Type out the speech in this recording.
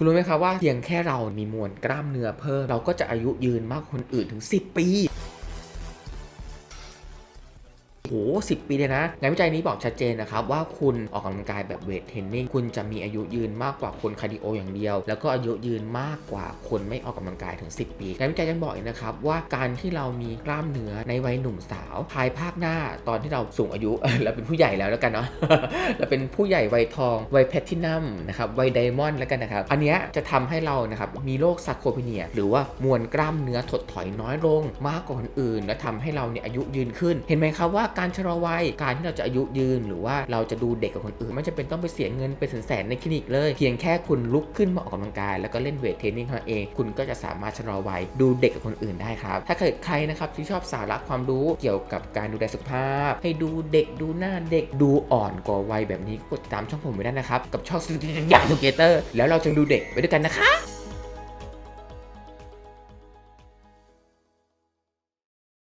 คุณรู้ไหมครับว่าเพียงแค่เรามีมวลกล้ามเนื้อเพิ่ม เราก็จะอายุยืนมากคนอื่นถึง 10 ปี โอ้โหสิปีเลยนะ งานวิจัยนี้บอกชัดเจนนะครับว่าคุณออกกำลังกายแบบเวทเทรนนิ่งคุณจะมีอายุยืนมากกว่าคนคาร์ดิโออย่างเดียว แล้วก็อายุยืนมากกว่าคนไม่ออกกำลังกายถึง 10 ปี งานวิจัยยังบอกอีกนะครับว่าการที่เรามีกล้ามเนื้อในวัยหนุ่มสาวภายภาคหน้าตอนที่เราสูงอายุเราเป็นผู้ใหญ่แล้วแล้วกันเนาะเราเป็นผู้ใหญ่วัยทองวัยแพทินัมนะครับวัยไดมอนด์แล้วกันนะครับ อันเนี้ยจะทำให้เรานะครับมีโรคซาร์โคพีเนีย หรือว่ามวลกล้ามเนื้อถดถอยน้อยลงมากกว่าคนอื่น และทำให้เราเนี่ยอายุยืนขึ้น เห็นไหมครับว่าการชะลอวัยการที่เราจะอายุยืนหรือว่าเราจะดูเด็กกว่าคนอื่นไม่จำเป็นต้องไปเสียเงินเป็นแสนๆในคลินิกเลย เพียงแค่คุณลุกขึ้นมาออกกำลังกาย แล้วก็เล่นเวทเทรนนิ่งเท่านั้นเอง คุณก็จะสามารถชะลอวัยดูเด็กกับคนอื่นได้ครับถ้าเกิดใครนะครับที่ชอบสาระความรู้เกี่ยวกับการดูแลสุขภาพ ให้ดูเด็กดูหน้าเด็กดูอ่อนกว่าวัยแบบนี้กดตามช่องผมไว้ได้นะครับกับช่องสยามทูเกเตอร์แล้วเราจะดูเด็กไปด้วยกันนะคะ